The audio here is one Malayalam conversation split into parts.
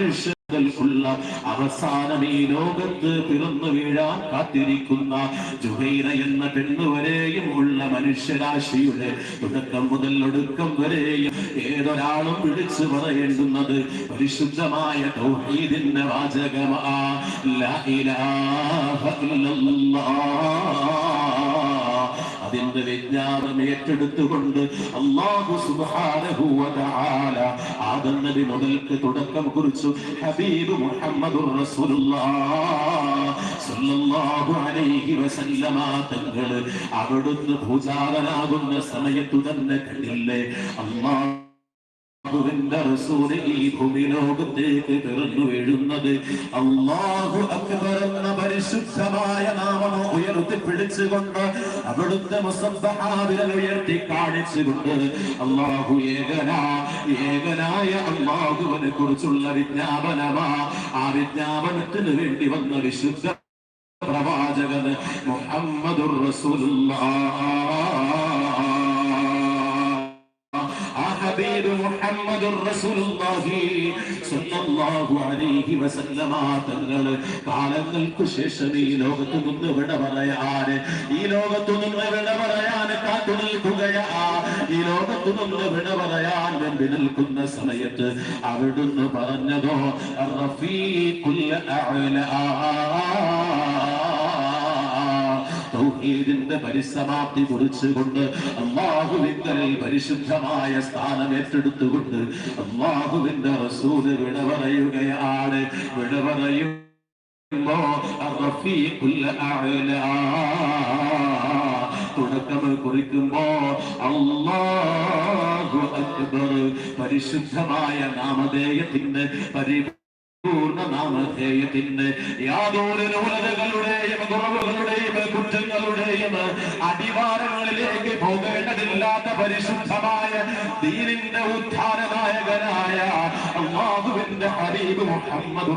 മനുഷ്യർക്കുള്ള അവസാനം ഈ ലോകത്ത് പിറന്നു വീഴാൻ കാത്തിരിക്കുന്ന ജുഹൈറ എന്ന പെണ്ണുവരെയും ഉള്ള മനുഷ്യരാശിയുടെ തുടക്കം മുതൽ ഒടുക്കം വരെയും ഏതൊരാളും വിളിച്ചു പറയേണ്ടുന്നത് പരിശുദ്ധമായ തൗഹീദിന്റെ വാചകമാ ലാ ഇലാഹ ഇല്ലല്ലാഹ് അതിന്റെ വിജ്ഞാനം ഏറ്റെടുത്തുകൊണ്ട് അള്ളാഹു തആല ആദം നബി മുതൽക്ക് തുടക്കം കുറിച്ചു. ഹബീബ് വസല്ലമ തങ്ങൾ അവിടുന്ന് ഭൂജാതനാകുന്ന സമയത്തു തന്നെ കണ്ടില്ലേ? അള്ളാഹ് റസൂൽ ഈ ഭൂമി ലോകത്തേക്ക് പിറന്നു അക്ബർ എന്ന പരിശുദ്ധമായ നാമം ഉയർത്തി പിടിച്ചുകൊണ്ട് അവിടുത്തെ മുസബ്ബഹാവിരൽ ഉയർത്തി കാണിച്ചുകൊണ്ട് അള്ളാഹു ഏകനാ ഏകനായ അള്ളാഹുവിനെ കുറിച്ചുള്ള വിജ്ഞാപനമാ. ആ വിജ്ഞാപനത്തിന് വേണ്ടി വന്ന വിശുദ്ധ പ്രവാചകൻ മുഹമ്മദുർ റസൂലുള്ളാഹ് തങ്ങൾ കാലങ്ങൾക്ക് ശേഷം ഈ ലോകത്ത് നിന്ന് വിട പറയാൻ ഈ ലോകത്തു നിന്ന് വിട പറയാൻ കാത്തു നിൽക്കുകയാ. ഈ ലോകത്തു നിന്ന് വിട പറയാൻ വെമ്പി നിൽക്കുന്ന സമയത്ത് അവിടുന്ന് പറഞ്ഞതോ റഫീഖുൽ അഅ്ലാ. തൗഹീദിന്റെ പരിസമാപ്തി കുറിച്ചുകൊണ്ട് അള്ളാഹുവിന്റെ പരിശുദ്ധമായ സ്ഥാനം ഏറ്റെടുത്തുകൊണ്ട് അള്ളാഹുവിന്റെ റസൂൽ വിട പറയുകയാണ് വിട പറയുമ്പോ അറഫീഖുൽ അഅ്ലാ. തുടക്കം കുറിക്കുമ്പോ അള്ളാഹു അക്ബർ. പരിശുദ്ധമായ നാമധേയത്തിന്റെ പരി പൂർണ നാമധേയത്തിന് യാതൊരു ന്യൂനതകളുടെയും കുറവുകളുടെയും കുറ്റങ്ങളുടെയും അടിവാരങ്ങളിലേക്ക് പോകേണ്ടതില്ലാത്ത പരിശുദ്ധമായ ദീനിന്റെ ഉദ്ധാരനായകനായ അള്ളാഹുവിന്റെ ഹബീബ് മുഹമ്മദ്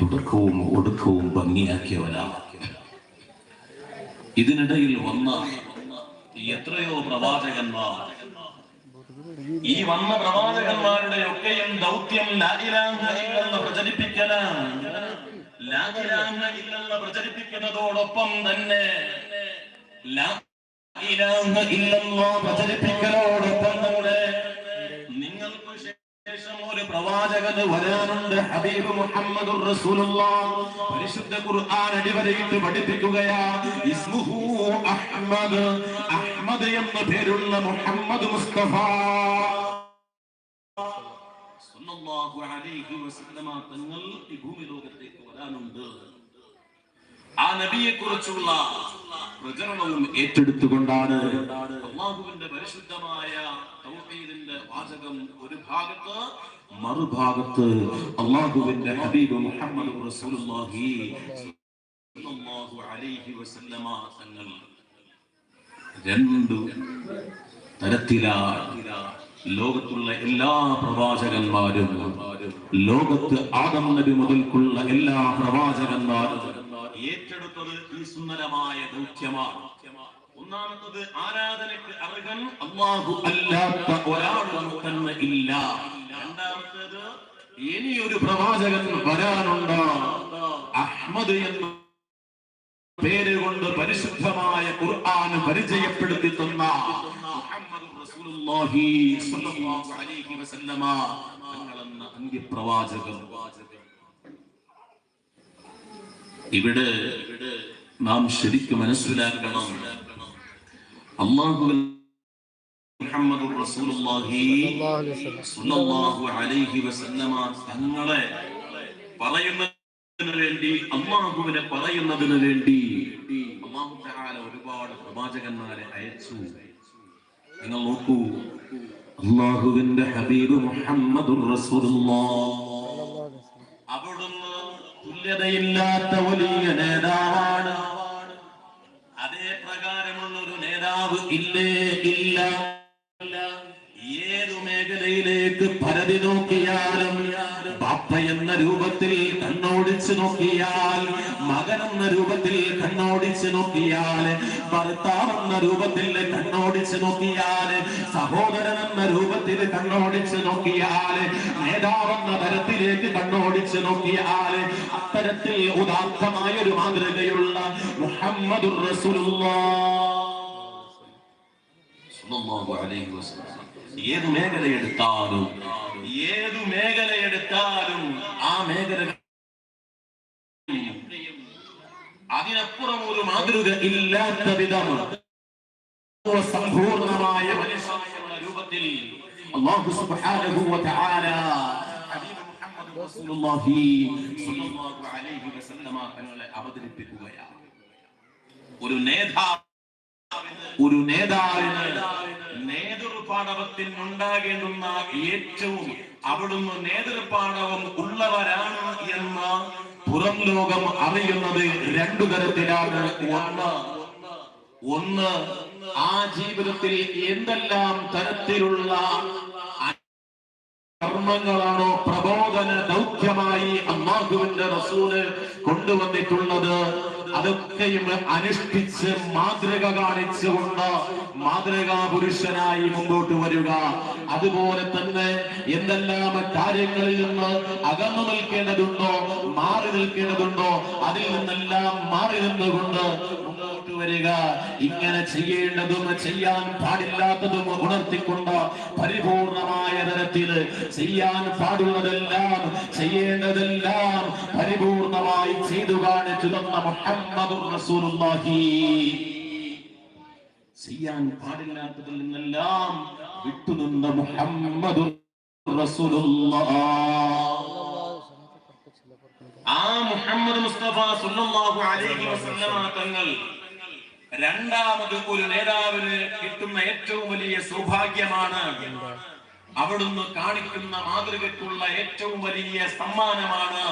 തുടക്കവും ഒടുക്കവും ഭംഗിയാക്കിയവനാണ്. ഇതിനിടയിൽ വന്ന എത്രയോ പ്രവാചകന്മാർ. ഈ വന്ന പ്രവാചകന്മാരുടെ ഒക്കെയും ദൗത്യം ലായിലാഹ ഇല്ലെന്ന് പ്രചരിപ്പിക്കലാണ് ലായിലാഹ ഇല്ലെന്ന് പ്രചരിപ്പിക്കുന്നതോടൊപ്പം തന്നെ പ്രചരിപ്പിക്കലോടൊപ്പം നിങ്ങൾക്ക് ശേഷം ഒരു പ്രവാചകന് വരാനുണ്ട് ഹബീബ് മുഹമ്മദ് പരിശുദ്ധ ഖുർആൻ അടിവരയിട്ട് പഠിപ്പിക്കുകയാ. ഇസ്മുഹു അഹ്മദ്. അഹ്മദ് എന്ന പേരുള്ള മുഹമ്മദ് മുസ്തഫ. തങ്ങൾ ഈ ഭൂമി ലോകത്തേക്ക് വരാനുണ്ട്. ആ നബിയെ കുറിച്ചുള്ള പ്രചരണവും ഏറ്റെടുത്തുകൊണ്ടാണ് അള്ളാഹുവിന്റെ പരിശുദ്ധമായ വാചകം ഒരു ഭാഗത്ത് മറുഭാഗത്ത് അള്ളാഹുവിന്റെ ഹബീബ് മുഹമ്മദ് റസൂലുള്ളാഹി സ്വല്ലല്ലാഹു അലൈഹി വസല്ലമ തങ്ങൾ രണ്ടു തരത്തിലാണ് ലോകത്തുള്ള എല്ലാ പ്രവാചകന്മാരും ലോകത്ത് ആദം നബി മുതൽക്കുള്ള എല്ലാ പ്രവാചകന്മാരും ഏറ്റെടുത്തത് ഈ സുന്ദരമായ ദൗത്യമാണ്. ഒന്നാമത്തത് ആരാധനയ്ക്ക് അർഹൻ അള്ളാഹു അല്ലാത്ത ഒരാളും തന്നെ ഇല്ല. രണ്ടാമത്തേത് ഇനിയൊരു പ്രവാചകൻ വരാനുണ്ട്? അഹ്മദ് എന്ന പേര് കൊണ്ട് പരിശുദ്ധമായ ഖുർആൻ പരിചയപ്പെടുത്തി തന്ന മുഹമ്മദ് അലൈഹി വസല്ലമ തങ്ങളെന്ന അന്ത്യപ്രവാചകർ ഇവിടെ നാം ശരിക്കും മനസ്സിലാക്കണം. അള്ളാഹു തങ്ങളെ പറയുന്നതിന് വേണ്ടി അള്ളാഹുവിനെ പറയുന്നതിന് വേണ്ടി അള്ളാഹു ഒരുപാട് പ്രവാചകന്മാരെ അയച്ചു. നിങ്ങൾ നോക്കൂ അള്ളാഹുവിന്റെ ഹബീബ് മുഹമ്മദ് അവിടുന്ന് തുല്യതയില്ലാത്ത വലിയ നേതാവാണ്. അതേ പ്രകാരമുള്ള ഒരു നേതാവ് ഇല്ലേ? ഇല്ല. ഏതു മേഖലയിലേക്ക് പരതി നോക്കിയാലും എന്ന രൂപത്തിൽ കണ്ണോടിച്ച് നോക്കിയാൽ മകൻ എന്ന രൂപത്തിൽ കണ്ണോടിച്ച് നോക്കിയാൽ ഭർത്താവ് എന്ന രൂപത്തിൽ കണ്ണോടിച്ച് നോക്കിയാൽ സഹോദരൻ എന്ന രൂപത്തിൽ കണ്ണോടിച്ച് നോക്കിയാൽ നേതാവെന്ന തരത്തിലേക്ക് കണ്ണോടിച്ച് നോക്കിയാൽ അത്തരത്തിൽ ഉദാത്തമായ ഒരു മാതൃകയുള്ള മുഹമ്മദുർ റസൂലുള്ളാഹ് ഏത് മേഖല എടുത്താലും ഏതു ആ മേഖല അതിനപ്പുറം ഒരു മാതൃക ഇല്ലാത്ത വിധം സമ്പൂർണമായ രൂപത്തിൽ സുബ്ഹാനഹു സ്വല്ലല്ലാഹു അലൈഹി വസല്ലമ അവതരിപ്പിക്കുകയാണ്. ഒരു നേതാവ് ഒരു നേതാവിന് നേതൃപാടവത്തിൽ ഉണ്ടാകേണ്ടുന്ന ഏറ്റവും അവിടുന്ന് നേതൃപാടവം ഉള്ളവരാണ് എന്ന് പുറം ലോകം അറിയുന്നത് രണ്ടു തരത്തിലാണ്. ഒന്ന് ഒന്ന് ആ ജീവിതത്തിൽ എന്തെല്ലാം തരത്തിലുള്ള കർമ്മങ്ങളാണോ പ്രബോധന ദൗത്യമായി അമ്മാഹുവിന്റെ റസൂൽ കൊണ്ടുവന്നിട്ടുള്ളത്? അതൊക്കെയും അനുഷ്ഠിച്ച് മാതൃക കാണിച്ചുകൊണ്ട് മാതൃകാ പുരുഷനായി മുമ്പോട്ട് വരിക. അതുപോലെ തന്നെ എന്തെല്ലാം കാര്യങ്ങളിൽ നിന്ന് അകന്നു നിൽക്കേണ്ടതുണ്ടോ മാറി നിൽക്കേണ്ടതുണ്ടോ അതിൽ നിന്നെല്ലാം മാറി നിന്നുകൊണ്ട് മുന്നോട്ട് വരിക. ഇങ്ങനെ ചെയ്യേണ്ടതും ചെയ്യാൻ പാടില്ലാത്തതും ഉണർത്തിക്കൊണ്ട് പരിപൂർണമായ തരത്തിൽ ചെയ്യാൻ പാടുള്ളതെല്ലാം ചെയ്യേണ്ടതെല്ലാം പരിപൂർണമായി ചെയ്തു കാണിച്ചു തന്ന മുഹമ്മദ് റസൂലുള്ളാഹി. ചെയ്യാൻ പാടില്ലാത്തതിൽ നിന്നെല്ലാം വിട്ടുനിന്ന മുഹമ്മദ് ആ മുഹമ്മദ് മുസ്തഫ സുല്ലല്ലാഹു അലൈഹി വസല്ലമ തങ്ങൾ രണ്ടാമത് ഒരു നേതാവിന് കിട്ടുന്ന ഏറ്റവും വലിയ സൗഭാഗ്യമാണ് അവിടുന്ന് കാണിക്കുന്ന മാതൃകയ്ക്കുള്ള ഏറ്റവും വലിയ സമ്മാനമാണ്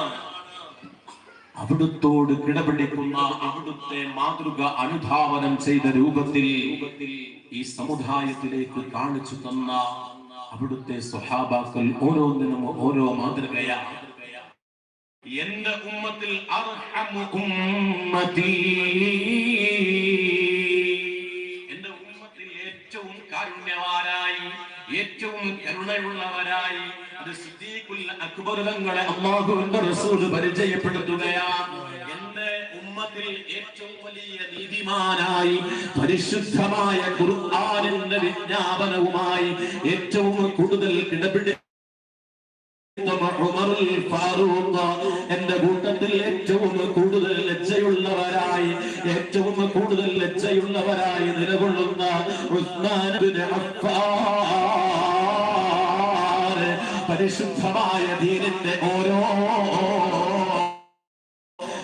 അവിടുത്തോട് കിടപിടിക്കുന്ന അവിടുത്തെ മാതൃക അനുധാവനം ചെയ്ത രൂപത്തിൽ ഈ സമുദായത്തിലേക്ക് കാണിച്ചു തന്ന അവിടുത്തെ സ്വഹാബാക്കൾ ഓരോന്നിനും ഓരോ മാതൃകയാണ് എന്റെ ഉമ്മത്തിൽ എന്റെ ഉമ്മത്തിൽ ഏറ്റവും കാരുണ്യവാരായി ഏറ്റവും കരുണയുള്ളവരായി പരിചയപ്പെടുത്തുകയാണ് ഉമ്മത്തിൽ ഏറ്റവും വലിയ നീതിമാനായി പരിശുദ്ധമായ ഖുർആനിന്റെ വിജ്ഞാപനവുമായി ഏറ്റവും കൂടുതൽ ഇടപെടുക എന്റെ കൂട്ടത്തിൽ ഏറ്റവും കൂടുതൽ ലജ്ജയുള്ളവരായി ഏറ്റവും കൂടുതൽ ലജ്ജയുള്ളവരായി നിലകൊള്ളുന്ന ഉസ്മാൻ അഫ്ഫാൻ. പരിശുദ്ധമായ ദീനിന്റെ ഓരോ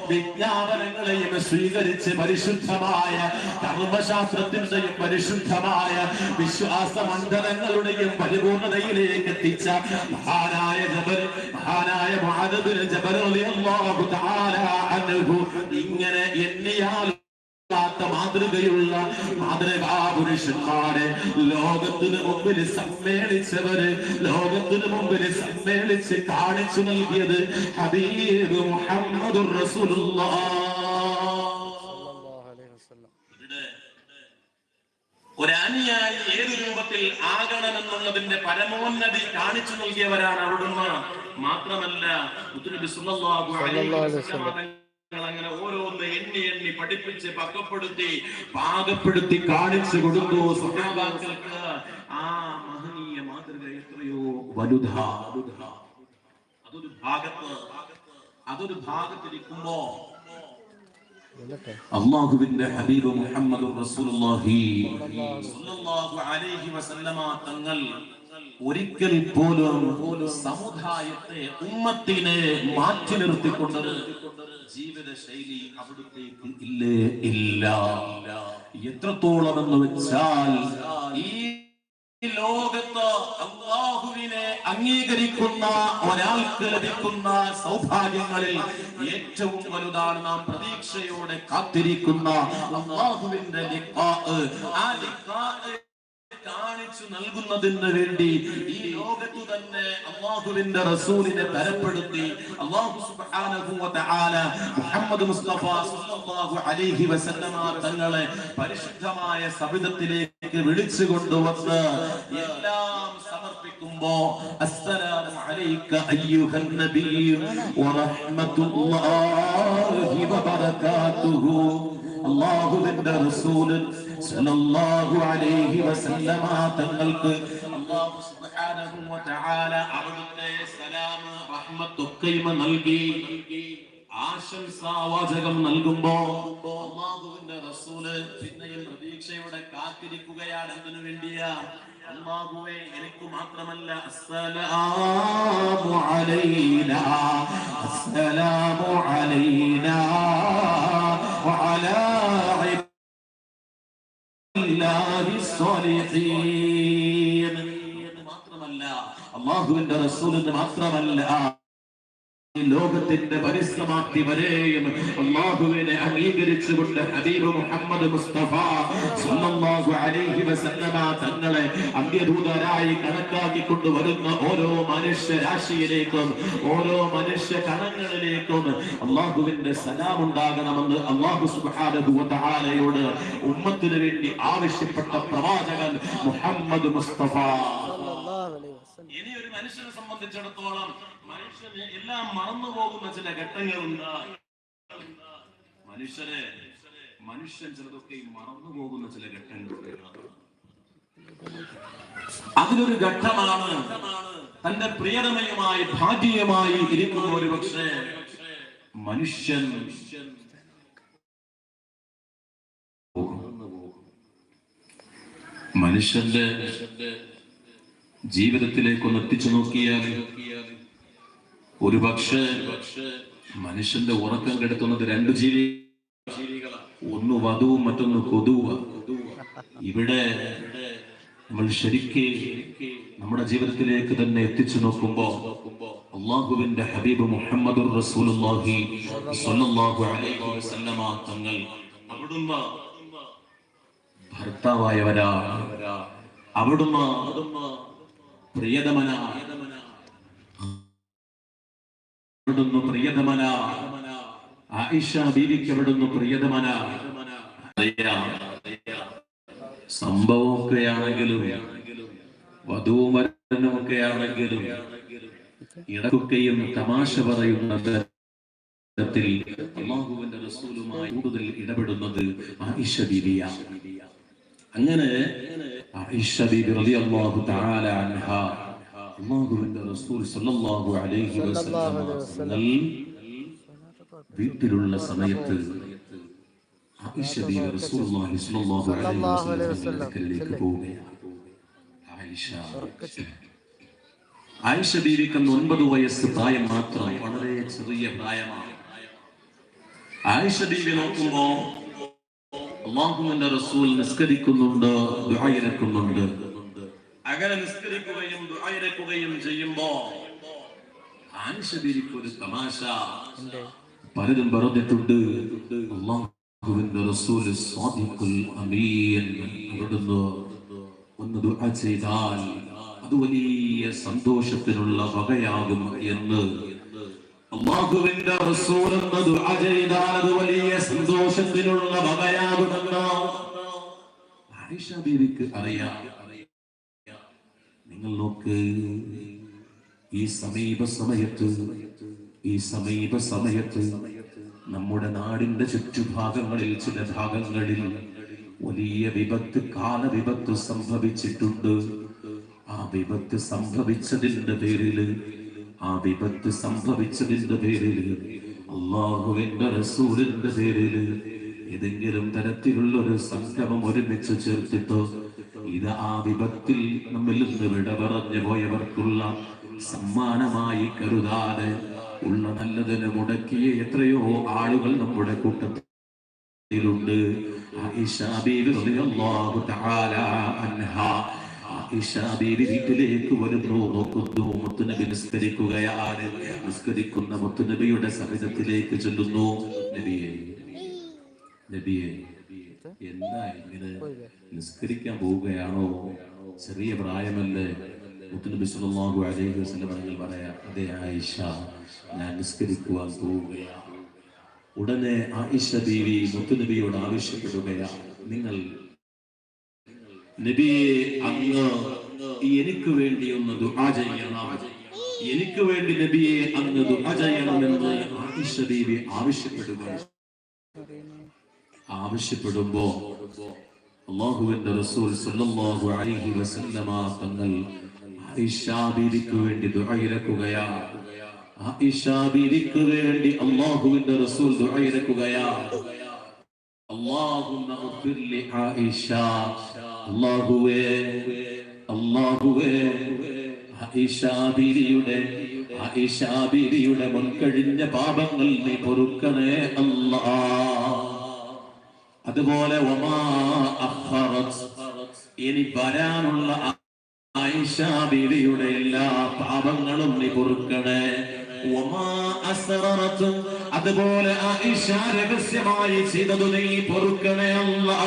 വിജ്ഞാപനങ്ങളെയും സ്വീകരിച്ച് പരിശുദ്ധമായ കർമ്മശാസ്ത്രത്തിന്റെയും പരിശുദ്ധമായ വിശ്വാസ മണ്ഡലങ്ങളുടെയും പരിപൂർണതയിലേക്ക് എത്തിച്ച മഹാനായ ജബൽ മഹാനായ മുഅദ്ബിൻ ജബൽ ഇങ്ങനെ എണ്ണിയാൽ മാതൃകയുള്ള മാതൃകാ പുരുഷന്മാരെ ലോകത്തിന് മുമ്പിൽ സമ്മേളിച്ചവര് ലോകത്തിന് മുമ്പിൽ സമ്മേളിച്ച് കാണിച്ചു നൽകിയത് ഹബീബ് മുഹമ്മദ് ഒരനുയായി ഏത് രൂപത്തിൽ ആകണമെന്നുള്ളതിന്റെ പരമോന്നതി കാണിച്ചു നൽകിയവരാണ് അവിടുന്ന് മാത്രമല്ല അങ്ങനെ ഓരോന്ന് എണ്ണി എണ്ണി പഠിപ്പിച്ച് പക്കപ്പെടുത്തി പാകപ്പെടുത്തി കാണിച്ചു കൊടുത്തു സഹാബാക്കൾക്ക് ആ മഹനീയ മാതൃക എത്രയോ വലുത. അതൊരു ഭാഗത്ത് അതൊരു ഭാഗത്തിരിക്കുമ്പോ അള്ളാഹുവിന്റെ ഹബീബ് മുഹമ്മദ് തങ്ങൾ ഒരിക്കൽ പോലും സമുദായത്തെ ഉമ്മത്തിനെ മാറ്റി നിർത്തിക്കൊണ്ട് ജീവിത ശൈലി അവിടുത്തേക്ക് ഇല്ലേ ഇല്ല എത്രത്തോളം എന്ന് വെച്ചാൽ ഈ ലോകത്ത് അള്ളാഹുവിനെ അംഗീകരിക്കുന്ന ഒരാൾക്ക് ലഭിക്കുന്ന സൗഭാഗ്യങ്ങളിൽ ഏറ്റവും വലുതാണ് നാം പ്രതീക്ഷയോടെ കാത്തിരിക്കുന്ന അള്ളാഹുവിന്റെ. ആ കാണിച്ചു നൽകുന്നതിന് വേണ്ടി ഈ ലോകത്തു തന്നെ അള്ളാഹുവിന്റെ റസൂലിനെ തരപ്പെടുത്തി അള്ളാഹു സുബ്ഹാനഹു വ തആല മുഹമ്മദ് മുസ്തഫ സല്ലല്ലാഹു അലൈഹി വസല്ലമ തങ്ങളെ പരിശുദ്ധമായ സവിധത്തിലേക്ക് വിളിച്ചു കൊണ്ടുവന്ന് എല്ലാം സമർപ്പിക്കുമ്പോ അസ്സലാമു അലൈക അയ്യുഹൻ നബി വറഹ്മത്തുള്ളാഹി വബറകാതുഹു അള്ളാഹുവിന്റെ റസൂൽ സല്ലല്ലാഹു അലൈഹി വസല്ലമ തങ്ങൾക്ക് നൽകി. ആശംസാവാചകം നൽകുമ്പോ അള്ളാഹുവിന്റെ റസൂൽ പിന്നെയും പ്രതീക്ഷയോടെ കാത്തിരിക്കുകയാണ് അതിനു വേണ്ടിയ. അള്ളാഹുവെ എനിക്ക് മാത്രമല്ല അസ്സലാമു അലൈനാ അസ്സലാമു അലൈനാ വഅലാ الصالحين മാത്രമല്ല അള്ളാഹുവിന്റെ റസൂലിന് മാത്രമല്ല ഈ ലോകത്തിന്റെ പരിസമാപ്തി വരെയും അള്ളാഹുവിനെ അംഗീകരിച്ചുകൊണ്ട് ഹബീബ് മുഹമ്മദ് മുസ്തഫ സല്ലല്ലാഹു അലൈഹി വസല്ലമ തങ്ങളെ അന്ത്യദൂതരായി കണക്കാക്കിക്കൊണ്ട് വരുന്ന ഓരോ മനുഷ്യ രാശിയിലേക്കും ഓരോ മനുഷ്യ കണങ്ങളിലേക്കും അള്ളാഹുവിന്റെ സലാം ഉണ്ടാകണമെന്ന് അള്ളാഹു സുബ്ഹാനഹു വ തആലയോട് ഉമ്മത്തിന് വേണ്ടി ആവശ്യപ്പെട്ട പ്രവാചകൻ മുഹമ്മദ് മുസ്തഫ. ഇനി മനുഷ്യനെ സംബന്ധിച്ചിടത്തോളം മനുഷ്യന് എല്ലാം മറന്നു പോകുന്ന ചില ഘട്ടങ്ങളുണ്ട്. മനുഷ്യരെ മനുഷ്യൻ ചിലതൊക്കെ മറന്നു പോകുന്ന ചില ഘട്ടങ്ങളുണ്ട്. അതിനൊരു ഘട്ടമാണ് തന്റെ പ്രിയതമയുമായി ഭാഗ്യമായി ഇരിക്കുന്ന ഒരു പക്ഷേ മനുഷ്യൻ മനുഷ്യന്റെ ജീവിതത്തിലേക്കൊന്ന് എത്തിച്ചു നോക്കിയാൽ ഒരു പക്ഷേ മനുഷ്യന്റെ ഉറക്കം കെടുത്തുന്നത് രണ്ട് ജീവി ഒന്ന് വധുവും മറ്റൊന്ന് കൊതുവ ഇവിടെ നമ്മൾ ശരിക്ക് നമ്മുടെ ജീവിതത്തിലേക്ക് തന്നെ എത്തിച്ചു നോക്കുമ്പോ അള്ളാഹുവിന്റെ ഹബീബ് മുഹമ്മദ് റസൂലുള്ളാഹി സ്വല്ലല്ലാഹു അലൈഹി വസല്ലമ തങ്ങൾ ഭർത്താവായവരാ. അവിടുന്ന് പ്രിയതമന. അവിടുന്ന് പ്രിയതമന. ആയിഷ ബീവിക്ക് അവിടുന്ന് പ്രിയതമന. അറിയാം. സംഭവമൊക്കെയാണെങ്കിലും വധുവും വരനുമൊക്കെ ആണെങ്കിലും ഇടക്കൊക്കെയും തമാശ പറയുന്ന തരത്തിൽ അള്ളാഹുവിന്റെ റസൂലുമായി കൂടുതൽ ഇടപെടുന്നത് ആയിഷ ബീവിയാണ് അങ്ങനെ ആയിഷ ബീബി റളിയല്ലാഹു തആല അൻഹ. അല്ലാഹുവിന്റെ റസൂൽ സ്വല്ലല്ലാഹു അലൈഹി വസല്ലം വീട്ടിലുള്ള സമയത്ത് ആയിഷ ബീബി റസൂലുള്ളാഹി സ്വല്ലല്ലാഹു അലൈഹി വസല്ലം അടുക്കലേക്ക് പോവുകയാണ്. ആയിഷ. ആയിഷ ബീവിക്ക് അന്ന് ഒൻപത് വയസ്സ് പ്രായം മാത്രം വളരെ ചെറിയ പ്രായമാണ്. ആയിഷ ബീവി നോക്കുമ്പോ അള്ളാഹുവിന്റെ റസൂൽ നിസ്കരിക്കുന്നുണ്ട് ദുആയിരക്കുന്നുണ്ട് അങ്ങനെ നിസ്കരിക്കുകയും ദുആയിരക്കുകയും ചെയ്യുമ്പോ ആനിഷബിരിക്ക് ഒരു തമാശ. പലരും പറഞ്ഞിട്ടുണ്ട് അള്ളാഹുവിന്റെ റസൂൽ സ്വാദിഖുൽ അമീൻ അവിടുന്ന് ഒന്ന് ദുആ ചെയ്താൽ അത് വലിയ സന്തോഷത്തിനുള്ള വകയാകും എന്ന് അള്ളാഹുവിന്റെ റസൂൽ എന്ന ദുആ ചെയ്താൽ അത് വലിയ സന്തോഷത്തിനുള്ള വകയാകുമെന്ന് ആയിഷ ബീവിക്ക് അറിയാം. നിങ്ങൾ നോക്ക് ഈ സമീപ സമയത്ത് ഈ സമീപ സമയത്ത് നമ്മുടെ നാടിന്റെ ചുറ്റുഭാഗങ്ങളിൽ ചില ഭാഗങ്ങളിൽ വലിയ വിപത്ത് കാല വിപത്ത് സംഭവിച്ചിട്ടുണ്ട്. ആ വിപത്ത് സംഭവിച്ചതിന്റെ പേരിൽ ആ വിപത്ത് സംഭവിച്ചതിന്റെ പേരിൽ അള്ളാഹുവിന്റെ റസൂലിന്റെ പേരിൽ ഏതെങ്കിലും തരത്തിലുള്ള ഒരു സംഗമം ഒരുമിച്ച് ചേർത്തിട്ടോ ഇത് ആ വിപത്തിൽ നമ്മിൽ നിന്ന് വിട പറഞ്ഞു പോയവർക്കുള്ള സമ്മാനമായി കരുതാതെ ഉള്ള നല്ലതിന് മുടക്കിയ എത്രയോ ആളുകൾ നമ്മുടെ കൂട്ടത്തിലുണ്ട്. ആയിഷ ബീവി റളിയല്ലാഹു തആല അൻഹ ബീവി വീട്ടിലേക്ക് വരുന്നു. നോക്കുന്നു മുത്തുനബി നിസ്കരിക്കുകയാണ്. നിസ്കരിക്കുന്ന മുത്തുനബിയുടെ സഹിതത്തിലേക്ക് ചെല്ലുന്നു. നബിയെ നബിയെ എന്താ ഇങ്ങനെ നിസ്കരിക്കാൻ പോവുകയാണോ? ചെറിയ പ്രായമല്ലേ? മുത്തുനബി സല്ലല്ലാഹു അലൈഹി വസല്ലം തങ്ങൾ പറയാ ആയിഷ ഞാൻ നിസ്കരിക്കുവാൻ പോവുകയാണ്. ഉടനെ ആയിഷ ബീവി മുത്തുനബിയോട് ആവശ്യപ്പെടുകയാണ് നിങ്ങൾ നബിയെ അങ്ങ് എനിക്ക് വേണ്ടി ഒന്ന് ദുആ ചെയ്യണം എനിക്ക് വേണ്ടി നബിയെ അങ്ങ് ദുആ ചെയ്യണമെന്ന് ആയിഷ ബീവി ആവശ്യപ്പെടുകയാണ് ആവശ്യപ്പെടുമ്പോ അള്ളാഹുവിന്റെ റസൂൽ സല്ലല്ലാഹു അലൈഹി വസല്ലമ തങ്ങൾ ആയിഷ ബീവിക്ക് വേണ്ടി ദുആയിരക്കുകയാ ആയിഷ ബീവിക്ക് വേണ്ടി അള്ളാഹുവിന്റെ റസൂൽ ദുആയിരക്കുകയാ اللهم اغفر لعائشة അള്ളാഹുവേ അള്ളാഹുവേ ആയിഷ ബീവിയുടെ മുൻകഴിഞ്ഞ പാപങ്ങൾ നീ പൊറുക്കണേ അല്ലാ അതുപോലെ ഇനി വരാനുള്ള ആയിഷ ബീവിയുടെ എല്ലാ പാപങ്ങളും നീ പൊറുക്കണേ. അതുപോലെ ആയിഷ രഹസ്യമായി ചെയ്തതു നീ പൊറുക്കണേ അല്ലാ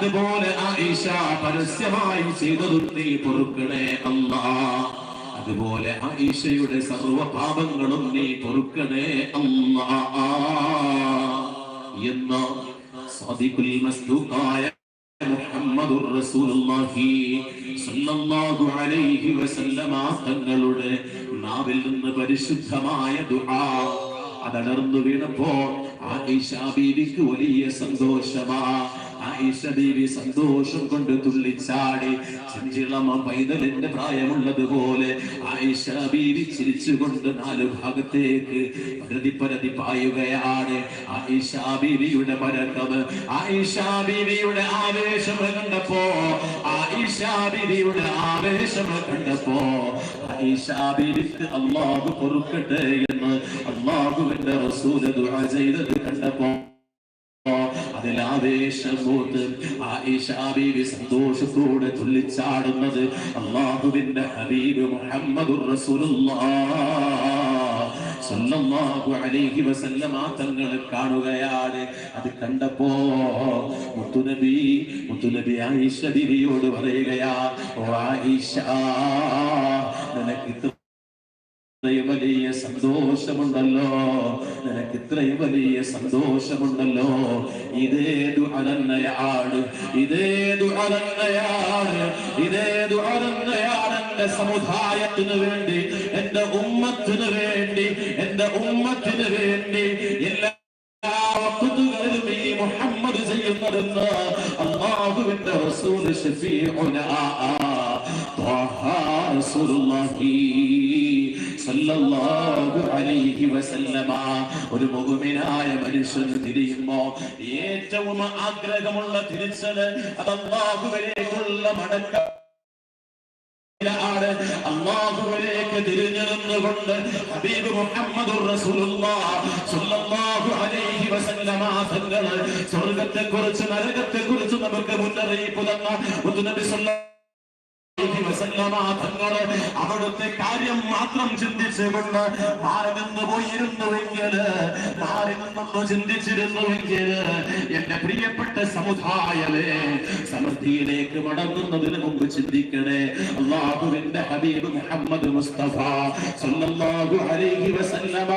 അതുപോലെ ആയിഷ പരസ്യമായി ചെയ്തതു നീ പൊറുക്കണേ അല്ലാ അതുപോലെ ആയിഷയുടെ സർവ പാപങ്ങളും നീ പൊറുക്കണേ അല്ലാ എന്ന് സാദിഖുൽ മസ്ദൂഖായ മുഹമ്മദുർ റസൂലുള്ളാഹി സ്വല്ലല്ലാഹു അലൈഹി വസല്ലമ തങ്ങളുടെ നാവിൽ നിന്ന് പരിശുദ്ധമായ ദുആ അതടർന്നു വീണപ്പോ ആയിഷ ബീവിക്ക് വലിയ സന്തോഷമാ. ആയിഷ ബീവി സന്തോഷം കൊണ്ട് തുള്ളിച്ചാടി. ചിഞ്ചിളമ പൈതലിന്റെ പ്രായമുള്ളതുപോലെ ആയിഷ ബീവി ചിരിച്ചുകൊണ്ട് നാലു ഭാഗത്തേക്ക് പരതി പരതി പായുകയാണ്. ആയിഷ ബീവിയുടെ പരക്കവ് ആയിഷ ബീവിയുടെ ആവേശം കണ്ടപ്പോ ആയിഷ ബീവിയുടെ ആവേശം കണ്ടപ്പോ ആയിഷ ബീവിക്ക് അള്ളാഹു പൊറുക്കട്ടെ എന്ന് അള്ളാഹുവിന്റെ റസൂല ദുആ ചെയ്തത് കണ്ടപ്പോ അതിലാവേശമൂത്ത് ആയിഷ ബീവി സന്തോഷത്തോടെ തുള്ളിച്ചാടുന്നത് അള്ളാഹുവിന്റെ ഹബീബ് മുഹമ്മദുർ റസൂലുള്ളാഹ് സല്ലല്ലാഹു അലൈഹി വസല്ലമ തങ്ങൾ കാണുകയാണ്. അത് കണ്ടപ്പോ മുത്തുനബി മുത്തുനബി ആയിഷ ദിവിയോട് പറയുകയാ ഓ ആയിഷ നിനക്ക് ഇത്രയും വലിയ സന്തോഷമുണ്ടല്ലോ. നിനക്ക് ഇത്രയും വലിയ സന്തോഷമുണ്ടല്ലോ. ഇതേതു അനന്നയാണ് ഇതേതു അനന്നയാണ് ഇതേതു അനന്നയാണ് എന്റെ സമുദായത്തിന് വേണ്ടി എന്റെ ഉമ്മത്തിന് വേണ്ടി എന്റെ ഉമ്മത്തിന് വേണ്ടി എല്ലാ മുഹമ്മദ് ചെയ്യുന്നതെന്ന് അള്ളാഹുവിന്റെ റസൂൽ ഷഫീഉനാ സല്ലല്ലാഹു അലൈഹി വസല്ലമ. ഒരു മുഅ്മിനായ മനുഷ്യൻ തിരിയുമ്പോ ഏറ്റവും ആഗ്രഹമുള്ള തിരിച്ചൽ അത് അല്ലാഹുവിലേക്കുള്ള മടക്കം ാണ് അള്ളാഹുവിലേക്ക് തിരിഞ്ഞിരുന്നുകൊണ്ട് ഹബീബ് തങ്ങൾ സ്വർഗത്തെ കുറിച്ച് നരകത്തെ കുറിച്ച് നമുക്ക് മുന്നറിയിപ്പ് തന്ന മുത്തുനബി അവിടുത്തെ കാര്യം മാത്രം ചിന്തിച്ചുകൊണ്ട് മാറി പോയിരുന്നുവെങ്കിൽ മാറി ചിന്തിച്ചിരുന്നുവെങ്കിൽ എന്റെ പ്രിയപ്പെട്ട സമുദായമേ സമൃദ്ധിയിലേക്ക് മടങ്ങുന്നതിന് മുമ്പ് ചിന്തിക്കണേ. അള്ളാഹുവിന്റെ ഹബീബ് മുഹമ്മദ് മുസ്തഫ സല്ലല്ലാഹു അലൈഹി വസല്ലമ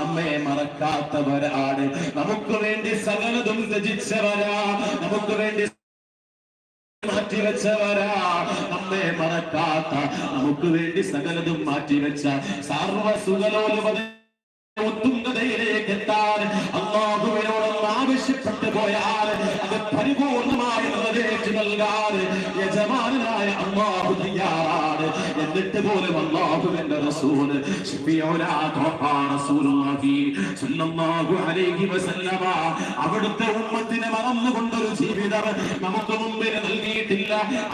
നമ്മെ മറക്കാത്തവരാണ്. നമുക്ക് വേണ്ടി സകലതും രചിച്ചവരാ നമുക്ക് വേണ്ടി മാറ്റിവെച്ചവരാ. നമ്മെ മറക്കാത്ത നമുക്ക് വേണ്ടി സകലതും മാറ്റിവെച്ച സർവ ആവശ്യപ്പെട്ടു പോയാൽ അത് പരിപൂർണമായി നിറവേറ്റി നൽകാൻ യജമാനായ അള്ളാഹു തയ്യാറാണ്. എന്നിട്ട് പോലും അള്ളാഹുവിന്റെ റസൂൽ അവിടുത്തെ ഉമ്മത്തിനെ മറന്നുകൊണ്ടൊരു ജീവിതം നമുക്ക് മുമ്പിൽ നൽകിയിട്ടില്ല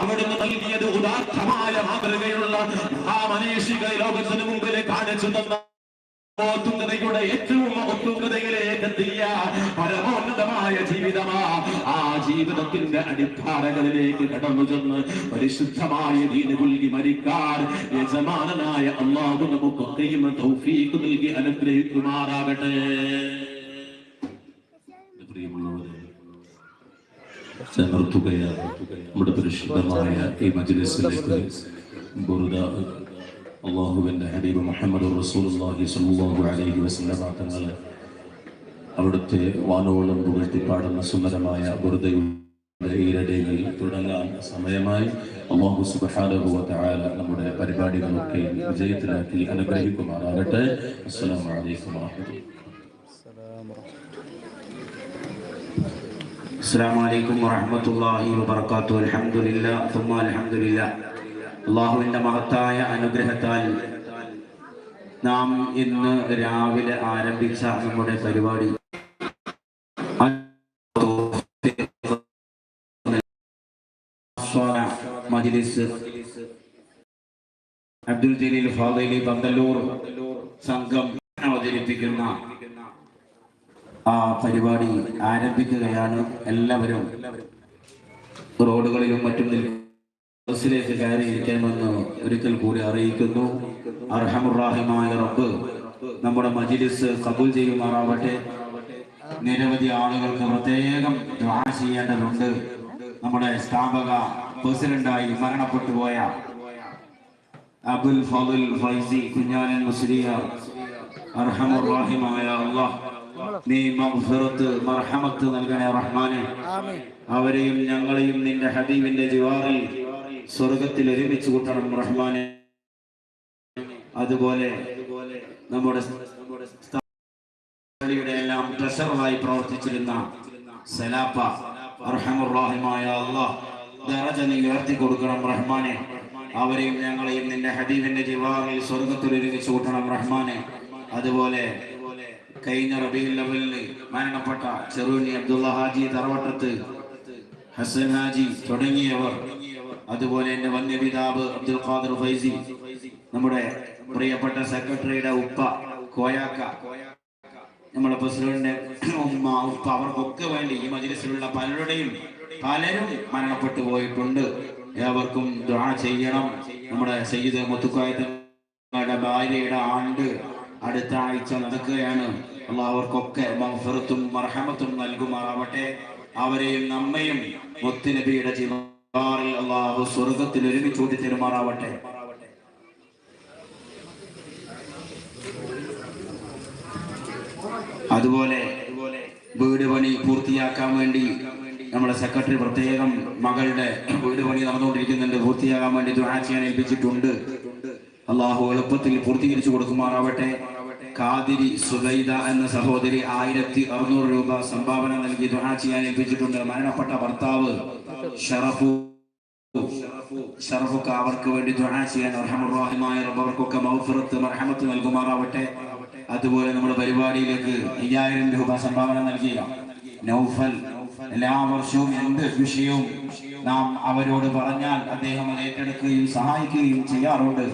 അവിടുന്ന് നൽകിയത് ഉദാർത്ഥമായ മാതൃകയുള്ള ആ മനീഷിക ലോകത്തിന് മുമ്പിൽ കാണിച്ചു തന്ന ഉത്തുംഗതയുടെ ഏറ്റവും ഉത്തുംഗതയിലേക്ക് എത്തിയ പരമോന്നതമായ ജീവിതമാ. ആ ജീവിതത്തിന്റെ അടിസ്ഥാനങ്ങളിലേക്ക് കടന്നു ചെന്ന് പരിശുദ്ധമായ ദീന് പുൽകി മരിക്കാൻ യജമാനനായ അള്ളാഹു നമുക്കൊക്കെയും തൗഫീഖ് നൽകി അനുഗ്രഹിക്കുമാറാകട്ടെ. ചേർത്തുകയാണ് നമ്മുടെ പരിശുദ്ധമായ ഈ മജ്ലിസിലേക്ക് ബുറുദ അള്ളാഹുവിന്റെ ഹബീബ് മുഹമ്മദ് റസൂലുള്ളാഹി സ്വല്ലല്ലാഹു അലൈഹി വസല്ലമ തങ്ങൾ അവിടുത്തെ വാനോളം പുകഴ്ത്തി പാടുന്ന സുന്ദരമായ ബുറുദയുടെ ഈരടികൾ തുടങ്ങാൻ സമയമായി. അള്ളാഹു സുബ്ഹാനഹു വ നമ്മുടെ പരിപാടികളൊക്കെ വിജയത്തിലാക്കി അനുഗ്രഹിക്കുമാറാകട്ടെ. അസ്സലാമു അലൈക്കും വറഹ്മത്തുള്ളാഹി السلام عليكم അസ്സാം വലൈക്കും ورحمة വറഹമത്തല്ലാഹി വബർക്കാത്തു അൽഹംദുലില്ല തുമ്മ അൽഹംദുലില്ല അള്ളാഹുവിൻ്റെ മഹത്തായ അനുഗ്രഹത്താൽ നാം ഇന്ന് രാവിലെ ആരംഭിച്ച നമ്മുടെ പരിപാടി ആസ്വാദന മജ്ലിസ് അബ്ദുൽ ജലീൽ ഫാദിലി ബന്തല്ലൂർ സംഘം അവതരിപ്പിക്കുന്ന ആ പരിപാടി ആരംഭിക്കുകയാണ്. എല്ലാവരും റോഡുകളിലും മറ്റും ബസ്സിലേക്ക് കയറിയിരിക്കാമെന്ന് ഒരിക്കൽ കൂടി അറിയിക്കുന്നു. അർഹമുറാഹിമായ റബ്ബ് നമ്മുടെ മജിലിസ് കബൂൽ ചെയ്യുമാറാവട്ടെ. നിരവധി ആളുകൾക്ക് പ്രത്യേകം ദ്വാ ചെയ്യേണ്ടതുണ്ട്. നമ്മുടെ സ്ഥാപക പ്രസിഡന്റായി മരണപ്പെട്ടു പോയ അബുൽ ഫൈസി കുഞ്ഞാനൻ മുസ്ലിയ അർഹമുറാഹിമായ അള്ളാഹ് നീ മഫ്സറത്ത് മർഹമത്ത് നൽകണേ റഹ്മാനെ. അവരെയും ഞങ്ങളെയും നിന്റെ ഹബീബിന്റെ ജിവാറിൽ സ്വർഗത്തിൽ ഒരുമിച്ച് കൂട്ടണം റഹ്മാനെ. അതുപോലെ നമ്മുടെ എല്ലാം ട്രഷറായി പ്രവർത്തിച്ചിരുന്ന സലാപ്പ അർഹമുറാഹിമായ അള്ളാഹ് ദറജ ഉയർത്തി കൊടുക്കണം റഹ്മാനെ. അവരെയും ഞങ്ങളെയും നിന്റെ ഹബീബിന്റെ ജിവാറിൽ സ്വർഗത്തിൽ ഒരുമിച്ച് കൂട്ടണം റഹ്മാനെ. അതുപോലെ കഴിഞ്ഞ റബീൽ ലെവലിൽ മരണപ്പെട്ട ചെറുണി അബ്ദുള്ള ഹാജി തറവട്ടത്ത് ഹസൻ ഹാജി തുടങ്ങിയവർ അതുപോലെ എന്റെ വന്യപിതാവ് അബ്ദുൽ ഖാദർ ഫൈസി നമ്മുടെ പ്രിയപ്പെട്ട സെക്രട്ടറിയുടെ ഉപ്പ കോയാക്ക നമ്മുടെ പ്രസിഡന്റിന്റെ ഉമ്മ ഉപ്പ അവർക്കൊക്കെ വേണ്ടി ഈ മജ്ലിസിലുള്ള പലരുടെയും പലരും മരണപ്പെട്ടു പോയിട്ടുണ്ട്. ഏവർക്കും ദുആ ചെയ്യണം. നമ്മുടെ സയ്യിദ് മുത്തുക്കായ ഭാര്യയുടെ ആണ്ട് അടുത്ത ആഴ്ച നടക്കുകയാണ്. അള്ളാഹ് മഹഫറത്തും മർഹമത്തും നൽകുമാറാവട്ടെ. അവരെയും നമ്മയും മുത്തുനബിയുടെ ജിവാറിൽ അള്ളാഹു സ്വർഗത്തിൽ ഒരുമിച്ച് കൂട്ടി തരുമാറാവട്ടെ അതുപോലെ വീട് പണി പൂർത്തിയാക്കാൻ വേണ്ടി നമ്മുടെ സെക്രട്ടറി പ്രത്യേകം മകളുടെ വീട് പണി നടന്നുകൊണ്ടിരിക്കുന്നുണ്ട്. പൂർത്തിയാകാൻ വേണ്ടി ചെയ്യാൻ ഏൽപ്പിച്ചിട്ടുണ്ട്. അള്ളാഹു എളുപ്പത്തിൽ പൂർത്തീകരിച്ചു കൊടുക്കുമാറാവട്ടെ. കാതിരി സുലൈദ എന്ന സഹോദരി ആയിരത്തി അറുന്നൂറ് രൂപ സംഭാവന നൽകി ദുആ ചെയ്യാൻ ഏൽപ്പിച്ചിട്ടുണ്ട്. മരണപ്പെട്ട ഭർത്താവ് ഷറഫു. ഷറഫുക്ക് അവർക്ക് വേണ്ടി ദുആ ചെയ്യാൻ അർഹമുറാഹിമായ റബ്ബ് അവർക്കൊക്കെ മൗഫിറത്ത് മർഹമത്ത് നൽകുമാറാവട്ടെ. അതുപോലെ നമ്മുടെ പരിപാടിയിലേക്ക് അയ്യായിരം രൂപ സംഭാവന നൽകിയ നൗഫൽ എല്ലാ വർഷവും എന്ത് വിഷയവും നാം അവരോട് പറഞ്ഞാൽ അദ്ദേഹം അത് ഏറ്റെടുക്കുകയും സഹായിക്കുകയും ചെയ്യാറുണ്ട്.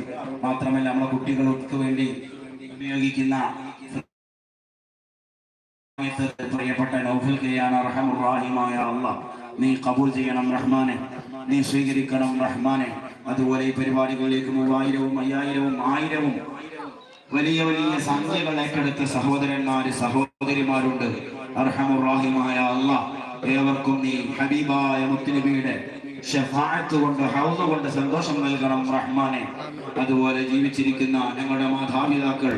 മാത്രമല്ല നമ്മുടെ കുട്ടികൾക്ക് വേണ്ടി ഉപയോഗിക്കുന്ന പ്രിയപ്പെട്ട നൗഫൽ കെയാണ് റഹമുറാഹിമായ അല്ല നീ കബൂൽ ചെയ്യണം റഹ്മാനെ. നീ സ്വീകരിക്കണം റഹ്മാനെ. അതുപോലെ ഈ പരിപാടികളിലേക്ക് മൂവായിരവും അയ്യായിരവും ആയിരവും വലിയ വലിയ സംഖ്യകൾ ഏറ്റെടുത്ത സഹോദരന്മാര് സഹോദരിമാരുണ്ട്. അർഹമുറാഹിമായ അല്ല ഏവർക്കും നീ ഹബീബായ മുത്തുനബിയുടെ ഷഫാഅത്ത് കൊണ്ട് ഹൗസ് കൊണ്ട് സന്തോഷം നൽകണം റഹ്മാനെ. അതുപോലെ ജീവിച്ചിരിക്കുന്ന ഞങ്ങളുടെ മാതാപിതാക്കൾ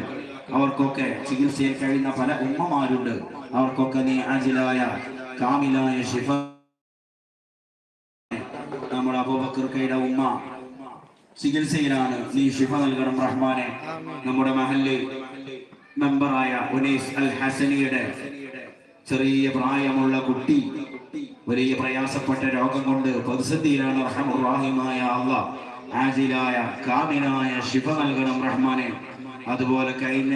അവർക്കൊക്കെ ചികിത്സയിൽ കഴിയുന്ന പല ഉമ്മമാരുണ്ട്. അവർക്കൊക്കെ നീ അജിലായ കാമിലായ ഷിഫ നമ്മുടെ അബൂബക്കർക്കയുടെ ഉമ്മ. ചികിത്സയിലാണ് നീ ഷിഫ നൽകണം റഹ്മാനെ. നമ്മുടെ മഹല്ല് മെമ്പറായ ഉനൈസ് അൽ ഹസനിയുടെ ചെറിയ പ്രായമുള്ള കുട്ടി വലിയ പ്രയാസപ്പെട്ട രോഗം കൊണ്ട് പ്രതിസന്ധിയിലാണ് റഹമുറാഹിമായ അള്ള ആജിലായ കാമിനായ ശിഫ നൽകണം റഹ്മാനെ. അതുപോലെ കഴിഞ്ഞ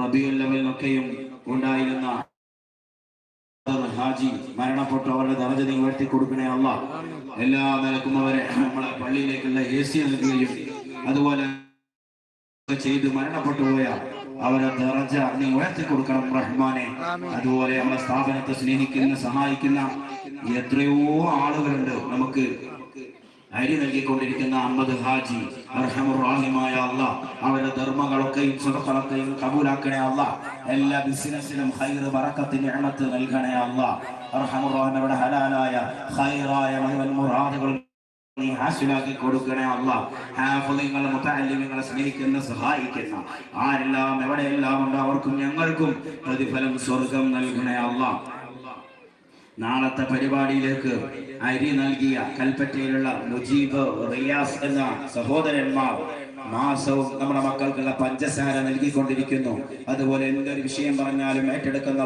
റബിയുൽ ലെവലിനൊക്കെയും ഉണ്ടായിരുന്ന ഹാജി മരണപ്പെട്ടു. അവരുടെ ധനജതി ഉയർത്തി കൊടുക്കണേ അല്ല എല്ലാ നിലക്കും അവരെ നമ്മളെ പള്ളിയിലേക്കുള്ള എ സി നൽകുകയും അതുപോലെ ചെയ്ത് മരണപ്പെട്ടു പോയ അവരെ ദറജ നീ ഉയർത്തി കൊടുക്കണം റഹ്മാനെ അതുപോലെ നമ്മളെ സ്ഥാപനത്തെ സ്നേഹിക്കുന്ന സഹായിക്കുന്ന എത്രയോ ആളുകളുണ്ട് നമുക്ക് അരി നൽകിക്കൊണ്ടിരിക്കുന്ന അഹമ്മദ് ഹാജി അർഹമുറാഹിമായ അല്ല അവരുടെ ധർമ്മങ്ങളൊക്കെയും സുഖങ്ങളൊക്കെയും കബൂലാക്കണേ അല്ല എല്ലാ ബിസിനസ്സിലും ഹൈറ് വറക്കത്തിന്റെ എണ്ണത്ത് നൽകണേ അല്ല അർഹമുറാഹിമയുടെ ഹലാലായ ഹൈറായ മുഴുവൻ മുറാദുകൾ നീ ഹാസിലാക്കി കൊടുക്കണേ അല്ല ഹാഫിങ്ങളെ മുത്താലിമിങ്ങളെ സ്നേഹിക്കുന്ന സഹായിക്കുന്ന. ആരെല്ലാം എവിടെയെല്ലാം ഉണ്ടോ അവർക്കും ഞങ്ങൾക്കും പ്രതിഫലം സ്വർഗം നൽകണേ അല്ല നാളത്തെ പരിപാടിയിലേക്ക് അരി നൽകിയ കൽപ്പറ്റയിലുള്ള മുജീബ് റിയാസ് എന്ന സഹോദരന്മാർ മാസവും നമ്മുടെ മക്കൾക്കുള്ള പഞ്ചസാര നൽകിക്കൊണ്ടിരിക്കുന്നു. അതുപോലെ എന്തൊരു വിഷയം പറഞ്ഞാലും ഏറ്റെടുക്കുന്ന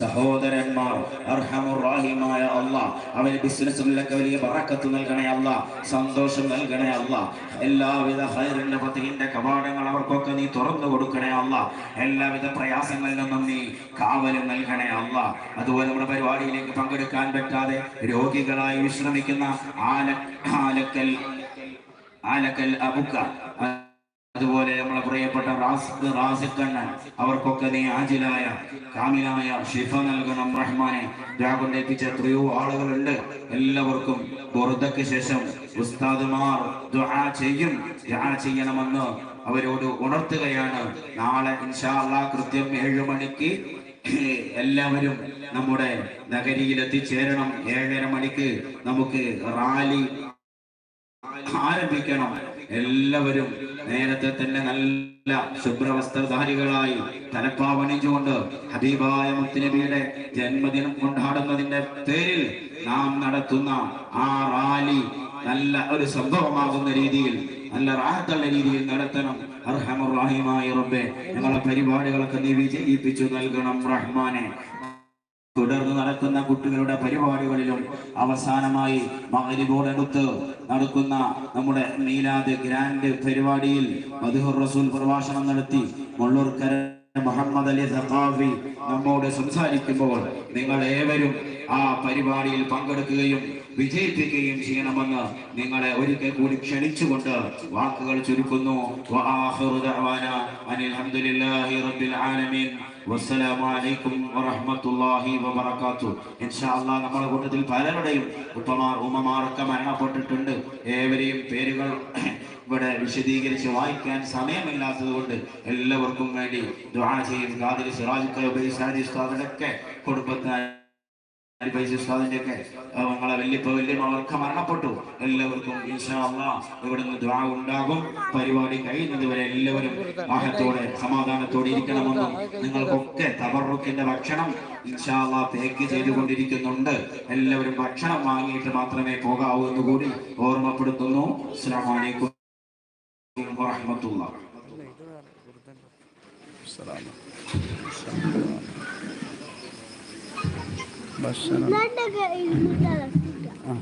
സഹോദരന്മാർ അർഹമുറാഹിമായ അല്ല അവന് ബിസിനസ്സിലൊക്കെ വലിയ ബറക്കത്ത് നൽകണേ അല്ല സന്തോഷം നൽകണേ അല്ല എല്ലാവിധ ഹൈറിന്റെ പത്തിന്റെ കവാടങ്ങൾ അവർക്കൊക്കെ നീ തുറന്നു കൊടുക്കണേ അല്ല എല്ലാവിധ പ്രയാസങ്ങളിൽ നിന്നും നീ കാവലും നൽകണേ അല്ല അതുപോലെ നമ്മുടെ പരിപാടിയിലേക്ക് പങ്കെടുക്കാൻ പറ്റാതെ രോഗികളായി വിശ്രമിക്കുന്ന ആല ആലക്കൽ ആലക്കൽ അബുക്ക. അതുപോലെ നമ്മളെ പ്രിയപ്പെട്ട റാസിഖ് റാസിഖണ്ണൻ അവർക്കൊക്കെ നീ ആജിലായ കാമിലായ ഷിഫ നൽകണം റഹ്മാനെ. ദ്രാകൊണ്ടേപ്പിച്ച എത്രയോ ആളുകളുണ്ട്. എല്ലാവർക്കും ബുറുദക്ക് ശേഷം ഉസ്താദുമാർ ദുആ ചെയ്യും. ദുആ ചെയ്യണമെന്ന് അവരോട് ഉണർത്തുകയാണ്. നാളെ ഇൻഷാ അല്ലാഹ് കൃത്യം ഏഴു മണിക്ക് എല്ലാവരും നമ്മുടെ നഗരിയിൽ എത്തിച്ചേരണം ഏഴര മണിക്ക് നമുക്ക് റാലി ആരംഭിക്കണം. എല്ലാവരും നേരത്തെ തന്നെ നല്ല ശുഭ്രവസ്ത്രധാരികളായി തലപ്പാവണിച്ചുകൊണ്ട് ഹബീബായ മുത്തുനബിയുടെ ജന്മദിനം കൊണ്ടാടുന്നതിന്റെ പേരിൽ നാം നടത്തുന്ന ആ റാലി നല്ല ഒരു സംഭവമാകുന്ന രീതിയിൽ നല്ല റാഹത്തുള്ള രീതിയിൽ നടത്തണം. അർഹമുറാഹിമായ റബ്ബെ. ഞങ്ങളെ പരിപാടികളൊക്കെ നീ വിജയിപ്പിച്ചു നൽകണം റഹ്മാനെ. തുടർന്ന് നടക്കുന്ന കുട്ടികളുടെ പരിപാടികളിലും അവസാനമായി മകരിബോടടുത്ത് നടക്കുന്ന നമ്മുടെ മീലാദ് ഗ്രാൻഡ് പരിപാടിയിൽ മധുഹുർ റസൂൽ പ്രഭാഷണം നടത്തി. മുള്ളൂർക്കര മുഹമ്മദ് അലി സഖാഫി നമ്മോട് സംസാരിക്കുമ്പോൾ നിങ്ങൾ ഏവരും ആ പരിപാടിയിൽ പങ്കെടുക്കുകയും വിജയിപ്പിക്കുകയും ചെയ്യണമെന്ന് നിങ്ങളെ ഒരിക്കൽ കൂടി ക്ഷണിച്ചുകൊണ്ട് വാക്കുകൾ ചുരുക്കുന്നു. അനിൽ ഹംദുലില്ലാഹി റബ്ബിൽ ആലമീൻ. വസ്സലാമു അലൈക്കും വറഹ്മത്തുള്ളാഹി വബറകാതു ഇൻഷാ അല്ലാഹ് നമ്മുടെ കൂട്ടത്തിൽ പലരുടെയും ഉപ്പമാർ ഉമ്മമാരൊക്കെ മരണപ്പെട്ടിട്ടുണ്ട്. ഏവരെയും പേരുകൾ ഇവിടെ വിശദീകരിച്ച് വായിക്കാൻ സമയമില്ലാത്തത് കൊണ്ട് എല്ലാവർക്കും വേണ്ടി ദുആ ചെയ്യും. ഖാദിർ സിറാജ് കബീർ സാരി ഉസ്താദിനൊക്കെ കുടുംബത്തിന് നമ്മളെ വല്യപ്പ വല്യമ്മ മരണപ്പെട്ടു. എല്ലാവർക്കും ഇൻഷാ അല്ലാഹ് ഇവിടുന്ന് ദുആ ഉണ്ടാകും. പരിപാടി കഴിയുന്നതുവരെ എല്ലാവരും ആഹത്തോടെ സമാധാനത്തോടെ ഇരിക്കണമെന്നും നിങ്ങൾക്കൊക്കെ തബറുക്കിന്റെ ഭക്ഷണം ഇൻഷാ തേക്ക് ചെയ്തുകൊണ്ടിരിക്കുന്നുണ്ട്. എല്ലാവരും ഭക്ഷണം വാങ്ങിയിട്ട് മാത്രമേ പോകാവൂ എന്ന് കൂടി ഓർമ്മപ്പെടുത്തുന്നു അസ്സലാമു അലൈക്കും വറഹ്മത്തുള്ളാഹി ഭക്ഷണം. ആ.